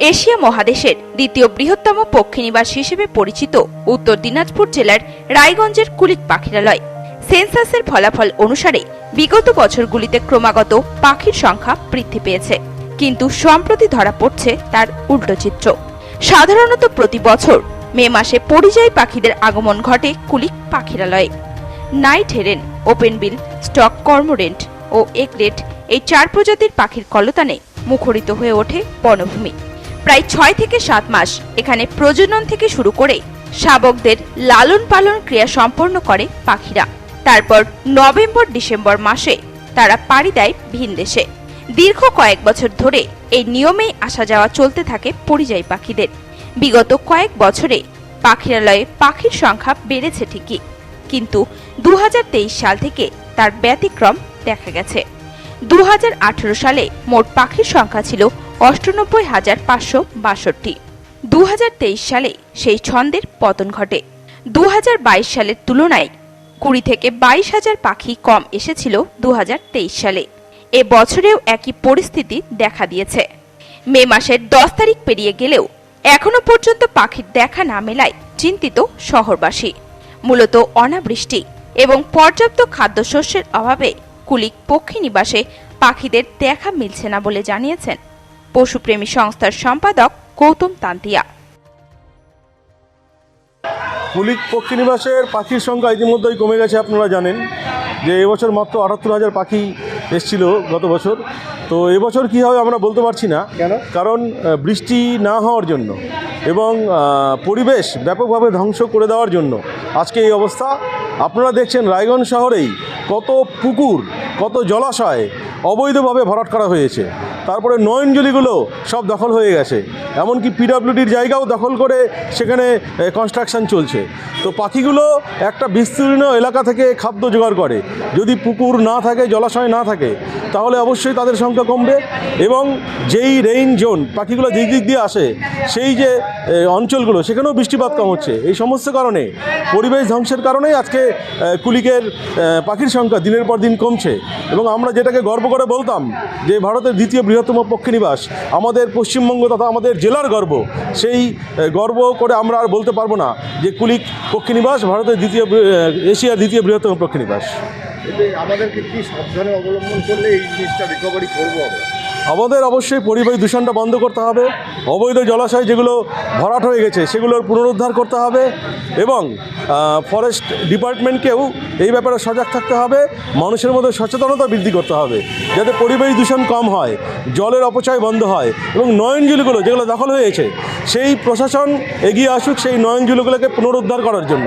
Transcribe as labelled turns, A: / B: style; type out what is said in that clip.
A: Asia মহাদেশের দ্বিতীয় বৃহত্তম পক্ষীনিবাস হিসেবে পরিচিত উত্তর দিনাজপুর জেলার রায়গঞ্জের কুলিক পাখিরালয়। সেন্সাসের ফলাফল অনুসারে বিগত বছরগুলিতে ক্রমাগত পাখির সংখ্যা বৃদ্ধি পেয়েছে। কিন্তু সম্প্রতি ধরা পড়ছে তার উল্টো চিত্র। সাধারণত প্রতি বছর মে মাসে পরিযায়ী পাখিদের আগমন ঘটে Kulik পাখিরালয়ে। Night heron, open bill, stork cormorant ও একলেট এই চার প্রজাতির পাখির কলতানে মুখরিত হয়ে ওঠে বনভূমি। প্রায় ছয় থেকে সাত মাস এখানে প্রজনন থেকে শুরু করে শাবকদের লালন পালন ক্রিয়া সম্পন্ন করে পাখিরা। তারপর নভেম্বর, ডিসেম্বর মাসে তারা পাড়ি দেয় ভিন দেশে। দীর্ঘ কয়েক বছর ধরে এই নিয়মেই আসা যাওয়া চলতে থাকে পরিযায়ী পাখিদের। বিগত কয়েক বছরে পাখিরালয়ে পাখির সংখ্যা বেড়েছে ঠিকই। কিন্তু দু হাজার তেইশ সাল থেকে তার ব্যতিক্রম দেখা গেছে। দু হাজার আঠারো সালে মোট পাখির সংখ্যা ছিল অষ্টানব্বই হাজার পাঁচশো বাষট্টি। দু সালে সেই ছন্দের পতন ঘটে। দু হাজার বাইশ সালের তুলনায় কুড়ি থেকে বাইশ হাজার পাখি কম এসেছিল দু হাজার তেইশ সালে। এ বছরেও একই পরিস্থিতি দেখা দিয়েছে। মে মাসের দশ তারিখ পেরিয়ে গেলেও এখনও পর্যন্ত পাখির দেখা না মেলায় চিন্তিত শহরবাসী। মূলত অনাবৃষ্টি এবং পর্যাপ্ত খাদ্যশস্যের অভাবে কুলিক পক্ষী নিবাসে পাখিদের দেখা মিলছে না বলে জানিয়েছেন পশুপ্রেমী সংস্থার সম্পাদক গৌতম তান্তিয়া।
B: কুলিক পক্ষী নিবাসের পাখির সংখ্যা ইতিমধ্যেই কমে গেছে আপনারা জানেন যে এবছর মাত্র আটাত্তর হাজার পাখি এসছিল গত বছর। তো এবছর কী হবে আমরা বলতে পারছি না
C: কেন?
B: কারণ বৃষ্টি না হওয়ার জন্য এবং পরিবেশ ব্যাপকভাবে ধ্বংস করে দেওয়ার জন্য আজকে এই অবস্থা। আপনারা দেখছেন রায়গঞ্জ শহরেই কত পুকুর, কত জলাশয় অবৈধভাবে ভরাট করা হয়েছে। তারপরে নয়নজলিগুলো সব দখল হয়ে গেছে। এমনকি পিডাব্লিউডির জায়গাও দখল করে সেখানে কনস্ট্রাকশন চলছে। তো পাখিগুলো একটা বিস্তীর্ণ এলাকা থেকে খাদ্য জোগাড় করে। যদি পুকুর না থাকে, জলাশয় না থাকে তাহলে অবশ্যই তাদের সংখ্যা কমবে এবং যেই রেইন জোন পাখিগুলো যেই দিক দিয়ে আসে, সেই যে অঞ্চলগুলো, সেখানেও বৃষ্টিপাত কম হচ্ছে। এই সমস্ত কারণে, পরিবেশ ধ্বংসের কারণেই আজকে কুলিকের পাখির সংখ্যা দিনের পর দিন কমছে। এবং আমরা যেটাকে গর্ব করে বলতাম যে, ভারতের দ্বিতীয় বৃহত্তম পক্ষী নিবাস আমাদের পশ্চিমবঙ্গ তথা আমাদের জেলার গর্ব। সেই গর্ব করে আমরা আর বলতে পারব না যে, কুলিক পক্ষী নিবাস ভারতের দ্বিতীয় এশিয়ার দ্বিতীয় বৃহত্তম পক্ষী
C: আমাদেরকে কি সাবধানে অবলম্বন করলে এই জিনিসটা রিকভারি করব আমরা?
B: আমাদের অবশ্যই পরিবেশ দূষণটা বন্ধ করতে হবে। অবৈধ জলাশয় যেগুলো ভরাট হয়ে গেছে, সেগুলোর পুনরুদ্ধার করতে হবে এবং ফরেস্ট ডিপার্টমেন্টকেও এই ব্যাপারে সজাগ থাকতে হবে। মানুষের মধ্যে সচেতনতা বৃদ্ধি করতে হবে, যাতে পরিবেশ দূষণ কম হয়, জলের অপচয় বন্ধ হয় এবং নয়নজুলিগুলো যেগুলো দখল হয়েছে সেই প্রশাসন এগিয়ে আসুক, সেই নয়নজুলিগুলোকে পুনরুদ্ধার করার জন্য।